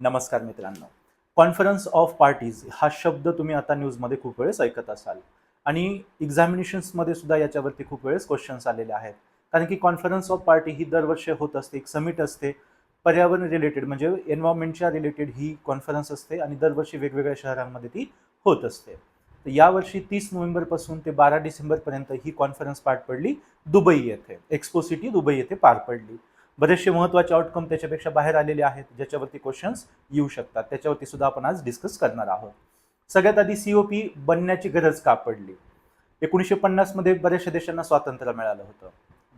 नमस्कार मित्रांनो. Conference of parties हा शब्द तुम्ही आता न्यूजमध्ये खूप वेळेस ऐकत असाल. आणि एक्झामिनेशन्समध्ये सुद्धा याच्यावरती खूप वेळेस क्वेश्चन्स आलेले आहेत. कारण की कॉन्फरन्स ऑफ पार्टी ही दरवर्षी होत असते एक समिट असते. पर्यावरण रिलेटेड म्हणजे एन्व्हायरमेंटच्या रिलेटेड ही कॉन्फरन्स असते आणि दरवर्षी वेगवेगळ्या शहरांमध्ये ती होत असते. तर यावर्षी तीस नोव्हेंबरपासून ते बारा डिसेंबरपर्यंत ही कॉन्फरन्स पार पडली दुबई येथे. एक्सपो सिटी दुबई येथे पार पडली. बरेचसे महत्त्वाचे आउटकम त्याच्यापेक्षा बाहेर आलेले आहेत ज्याच्यावरती क्वेश्चन्स येऊ शकतात. त्याच्यावरती सुद्धा आपण आज डिस्कस करणार आहोत. सगळ्यात आधी सी ओ पी बनण्याची गरज का पडली? एकोणीसशे पन्नासमध्ये बऱ्याचशा देशांना स्वातंत्र्य मिळालं होतं.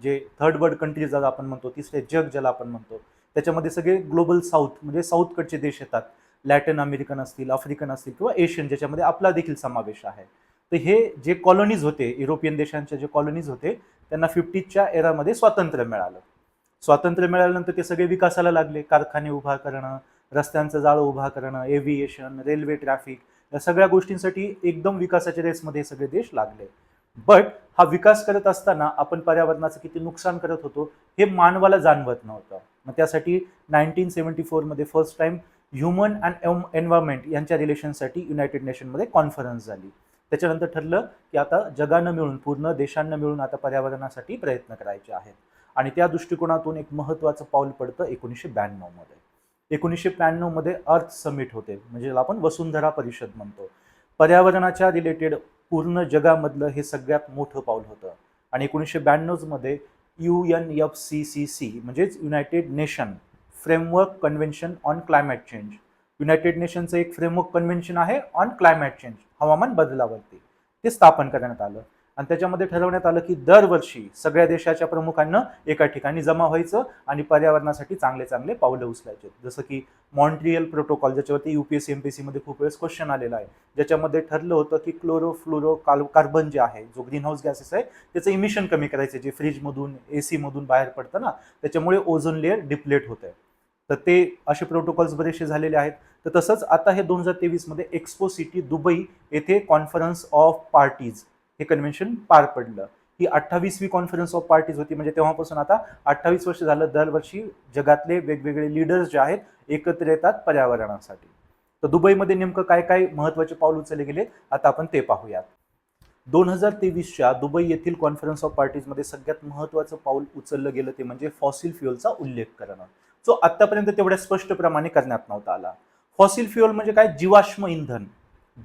जे थर्ड वर्ल्ड कंट्रीज ज्याला आपण म्हणतो तिसरे जग ज्याला आपण म्हणतो त्याच्यामध्ये सगळे ग्लोबल साऊथ म्हणजे साऊथकडचे देश येतात. लॅटिन अमेरिकन असतील आफ्रिकन असतील किंवा एशियन ज्याच्यामध्ये आपला देखील समावेश आहे. तर हे जे कॉलनीज होते युरोपियन देशांच्या जे कॉलनीज होते त्यांना फिफ्टीजच्या एरामध्ये स्वातंत्र्य मिळालं. स्वातंत्र्य मिळाल्यानंतर ते सगळे विकासाला लागले. कारखाने उभा करणं रस्त्यांचं जाळं उभा करणं एव्हिएशन रेल्वे ट्रॅफिक या सगळ्या गोष्टींसाठी एकदम विकासाच्या रेसमध्ये सगळे देश लागले. बट हा विकास करत असताना आपण पर्यावरणाचं किती नुकसान करत होतो हे मानवाला जाणवत नव्हतं. मग त्यासाठी नाईन्टीन सेवन्टी फोरमध्ये first time human and environment यांच्या रिलेशनसाठी युनायटेड नेशनमध्ये कॉन्फरन्स झाली. त्याच्यानंतर ठरलं की आता जगानं मिळून पूर्ण देशांना मिळून आता पर्यावरणासाठी प्रयत्न करायचे आहेत. आणि त्या दृष्टिकोनातून एक महत्त्वाचं पाऊल पडतं एकोणीसशे ब्याण्णवमध्ये एकोणीसशे ब्याण्णवमध्ये अर्थ समिट होते म्हणजे ज्याला आपण वसुंधरा परिषद म्हणतो. पर्यावरणाच्या रिलेटेड पूर्ण जगामधलं हे सगळ्यात मोठं पाऊल होतं. आणि एकोणीसशे ब्याण्णवमध्ये U N F C C C म्हणजेच United Nation Framework Convention on Climate Change United नेशनचं एक फ्रेमवर्क कन्व्हेन्शन आहे ऑन क्लायमॅट चेंज हवामान बदलावरती. ते स्थापन करण्यात आलं. आणि त्याच्यामध्ये ठरवण्यात आलं की दरवर्षी सगळ्या देशाच्या प्रमुखांना एका ठिकाणी जमा व्हायचं आणि पर्यावरणासाठी चांगले चांगले पावलं उचलायचे. जसं की मॉन्ट्रियल प्रोटोकॉल ज्याच्यावरती युपीएससी एमपीएससी सीमध्ये खूप वेळेस क्वेश्चन आलेला आहे. ज्याच्यामध्ये ठरलं होतं की क्लोरो फ्लोरो कार्बन जे आहे जो ग्रीन हाऊस गॅसेस आहे त्याचं इमिशन कमी करायचं जे फ्रीजमधून ए सीमधून बाहेर पडतं ना त्याच्यामुळे ओझोन लेअर डिप्लेट होत आहे तर ते असे प्रोटोकॉल्स बरेचसे झालेले आहेत. तर तसंच आता हे दोन हजार तेवीसमध्ये एक्सपो सिटी दुबई येथे कॉन्फरन्स ऑफ पार्टीज हे कन्व्हेन्शन पार पडलं. ही अठ्ठावीसवी कॉन्फरन्स ऑफ पार्टीज होती. म्हणजे तेव्हापासून आता अठ्ठावीस वर्ष झालं. दरवर्षी जगातले वेगवेगळे लीडर्स जे आहेत एकत्र येतात पर्यावरणासाठी. तर दुबईमध्ये नेमकं काय काय महत्त्वाचे पाऊल उचलले गेले आता आपण ते पाहूयात. दोन हजार तेवीसच्या दुबई येथील कॉन्फरन्स ऑफ पार्टीजमध्ये सगळ्यात महत्त्वाचं पाऊल उचललं गेलं ते म्हणजे फॉसिल फ्युअलचा उल्लेख करणं. जो आत्तापर्यंत तेवढ्या स्पष्टप्रमाणे करण्यात नव्हता आला. फॉसिल फ्युअल म्हणजे काय? जीवाश्म इंधन.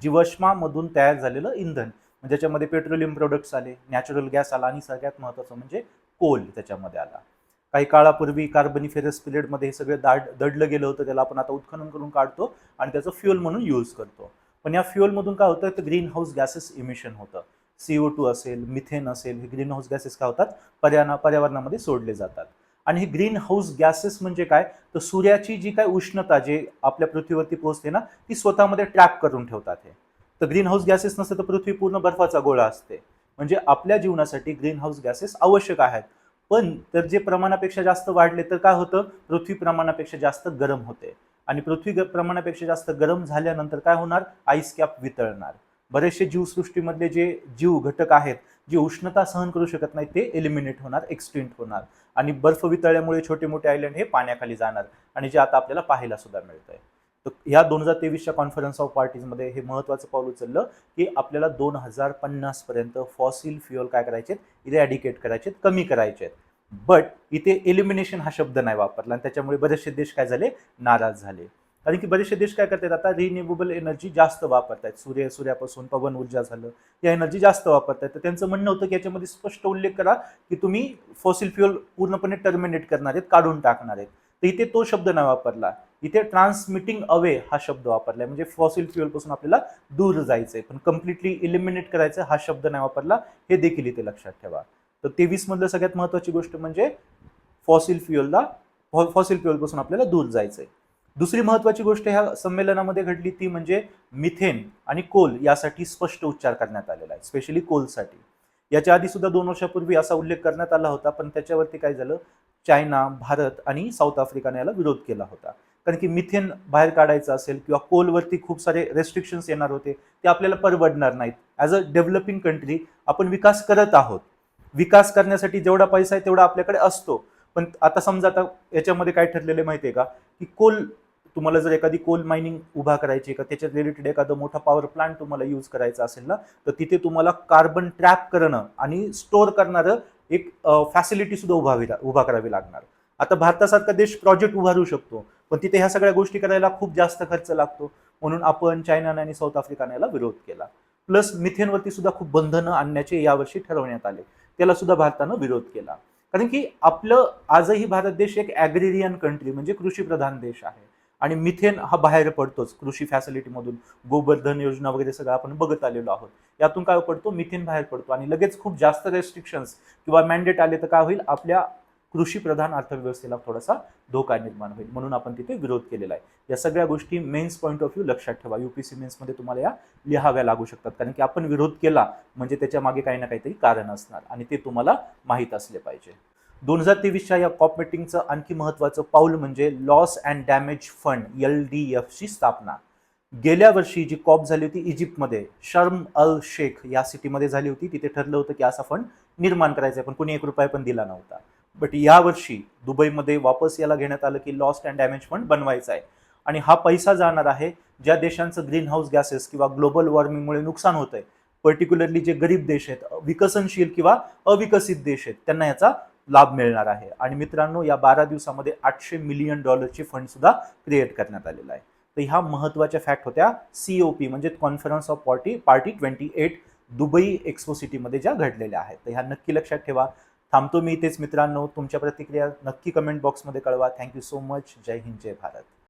जीवाश्मामधून तयार झालेलं इंधन. ज्याच्यामध्ये पेट्रोलियम प्रोडक्ट्स आले नॅचरल गॅस आला आणि सगळ्यात महत्त्वाचं म्हणजे कोल त्याच्यामध्ये आला. काही काळापूर्वी कार्बनिफेरस पिरियडमध्ये हे सगळं दाड दडलं गेलं होतं त्याला आपण आता उत्खनन करून काढतो आणि त्याचं फ्युअल म्हणून यूज करतो. पण या फ्युअलमधून काय होतं? तर ग्रीन हाऊस गॅसेस इमिशन होतं सीओ टू असेल मिथेन असेल हे ग्रीन हाऊस गॅसेस काय होतात? पर्याना पर्यावरणामध्ये सोडले जातात. आणि हे ग्रीन हाऊस गॅसेस म्हणजे काय? तर सूर्याची जी काय उष्णता जे आपल्या पृथ्वीवरती पोहोचते ना ती स्वतःमध्ये ट्रॅप करून ठेवतात हे. तर ग्रीन हाऊस गॅसेस नसते तर पृथ्वी पूर्ण बर्फाचा गोळा असते. म्हणजे आपल्या जीवनासाठी ग्रीन हाऊस गॅसेस आवश्यक आहेत. पण तर जे प्रमाणापेक्षा जास्त वाढले तर काय होतं? पृथ्वी प्रमाणापेक्षा जास्त गरम होते. आणि पृथ्वी प्रमाणापेक्षा जास्त गरम झाल्यानंतर काय होणार? आईस कॅप वितळणार. बरेचसे जीवसृष्टीमधले जे जीव घटक आहेत जे उष्णता सहन करू शकत नाही ते एलिमिनेट होणार एक्सटेंट होणार. आणि बर्फ वितळल्यामुळे छोटे मोठे आयलंड हे पाण्याखाली जाणार. आणि जे आता आपल्याला पाहायला सुद्धा मिळतंय. तर ह्या दोन हजार तेवीसच्या कॉन्फरन्स ऑफ पार्टीजमध्ये हे महत्त्वाचं पाऊल उचललं की आपल्याला दोन हजार पन्नासपर्यंत फॉसिल फ्युअल काय करायचे इरॅडिकेट करायचे कमी करायचे बट इथे एलिमिनेशन हा शब्द नाही वापरला आणि त्याच्यामुळे बरेचसे देश काय झाले? नाराज झाले. कारण की बरेचसे देश काय करतात आता? रिन्युएबल एनर्जी जास्त वापरतायत. सूर्य सूर्यापासून पवन ऊर्जा झालं. या एनर्जी जास्त वापरतायत. तर त्यांचं म्हणणं होतं की याच्यामध्ये स्पष्ट उल्लेख करा की तुम्ही फॉसिल फ्युअल पूर्णपणे टर्मिनेट करणार आहेत काढून टाकणार आहेत. तर इथे तो शब्द नाही वापरला. इथे ट्रान्समिटिंग अवे हा शब्द वापरलाय. म्हणजे फॉसिल फ्युअलपासून आपल्याला दूर जायचंय. पण कम्प्लिटली इलिमिनेट करायचं हा शब्द नाही वापरला हे देखील इथे लक्षात ठेवा. तर तेवीस मधलं सगळ्यात महत्वाची गोष्ट म्हणजे फॉसिल फ्युअलला फॉसिल फ्युअलपासून आपल्याला दूर जायचंय. दुसरी महत्वाची गोष्ट ह्या संमेलनामध्ये घडली ती म्हणजे मिथेन आणि कोल यासाठी स्पष्ट उच्चार करण्यात आलेला आहे स्पेशली कोलसाठी याच्या आधी सुद्धा दोन वर्षापूर्वी असा उल्लेख करण्यात आला होता पण त्याच्यावरती काय झालं? चायना भारत आणि साऊथ आफ्रिकाने याला विरोध केला होता. कारण की मिथेन बाहेर काढायचं असेल किंवा कोलवरती खूप सारे रेस्ट्रिक्शन्स येणार होते ते आपल्याला परवडणार नाहीत. ॲज अ डेव्हलपिंग कंट्री आपण विकास करत आहोत. विकास करण्यासाठी जेवढा पैसा आहे तेवढा आपल्याकडे असतो. पण आता समजा आता याच्यामध्ये काय ठरलेलं माहिती आहे का? की कोल तुम्हाला जर एखादी कोल मायनिंग उभा करायची का त्याच्यात रिलेटेड एखादं मोठा पॉवर प्लांट तुम्हाला यूज करायचा असेल ना तर तिथे तुम्हाला कार्बन ट्रॅप करणं आणि स्टोअर करणारं एक फॅसिलिटी सुद्धा उभावी उभा करावी लागणार. आता भारतासारखा देश प्रोजेक्ट उभारू शकतो. पण तिथे ह्या सगळ्या गोष्टी करायला खूप जास्त खर्च लागतो. म्हणून आपण चायनाने आणि साऊथ आफ्रिकाने याला विरोध केला. प्लस मिथेनवरती सुद्धा खूप बंधनं आणण्याचे यावर्षी ठरवण्यात आले. त्याला सुद्धा भारतानं विरोध केला. कारण की आपलं आजही भारत देश एक ॲग्रेरियन कंट्री म्हणजे कृषीप्रधान देश आहे. आणि मिथेन हा बाहेर पडतोच कृषी फॅसिलिटीमधून गोबरधन योजना वगैरे सगळं आपण बघत आलेलो आहोत. यातून काय पडतो? मिथेन बाहेर पडतो. आणि लगेच खूप जास्त रेस्ट्रिक्शन्स किंवा मॅन्डेट आले तर काय होईल? आपल्या कृषी प्रधान अर्थव्यवस्थेला थोडासा धोका निर्माण होईल म्हणून आपण तिथे विरोध केलेला आहे. या सगळ्या गोष्टी मेन्स पॉईंट ऑफ व्ह्यू लक्षात ठेवा. युपीसी मेन्समध्ये तुम्हाला या लिहाव्या लागू शकतात. कारण की आपण विरोध केला म्हणजे त्याच्यामागे काही ना काहीतरी कारण असणार आणि ते तुम्हाला माहीत असले पाहिजे. दोन हजार तेवीसच्या या कॉप मिटिंगचं आणखी महत्त्वाचं पाऊल म्हणजे loss and damage fund L D एफची स्थापना. गेल्या वर्षी जी कॉप झाली होती इजिप्तमध्ये शर्म अल शेख या सिटीमध्ये झाली होती. तिथे ठरलं होतं की असा फंड निर्माण करायचा आहे. पण कोणी एक रुपया पण दिला नव्हता. बट यावर्षी दुबईमध्ये वापस याला घेण्यात आलं की लॉस्ट अँड डॅमेज फंड बनवायचा आहे. आणि हा पैसा जाणार आहे ज्या देशांचं ग्रीन हाऊस गॅसेस किंवा ग्लोबल वॉर्मिंगमुळे नुकसान होत आहे पर्टिक्युलरली जे गरीब देश आहेत विकसनशील किंवा अविकसित देश आहेत त्यांना याचा लाभ मिळणार आहे. आणि मित्रांनो या बारा दिवसामध्ये आठशे मिलियन डॉलरची फंड सुद्धा क्रिएट करण्यात आलेला आहे. तर ह्या महत्त्वाच्या फॅक्ट होत्या. सीओपी म्हणजे conference of party party twenty eight Dubai expo सिटीमध्ये ज्या घडलेल्या आहेत. तर ह्या नक्की लक्षात ठेवा. थांबतो मी इथेच मित्रांनो. तुमच्या प्रतिक्रिया नक्की कमेंट बॉक्समध्ये कळवा. थँक्यू सो मच जय हिंद जय भारत.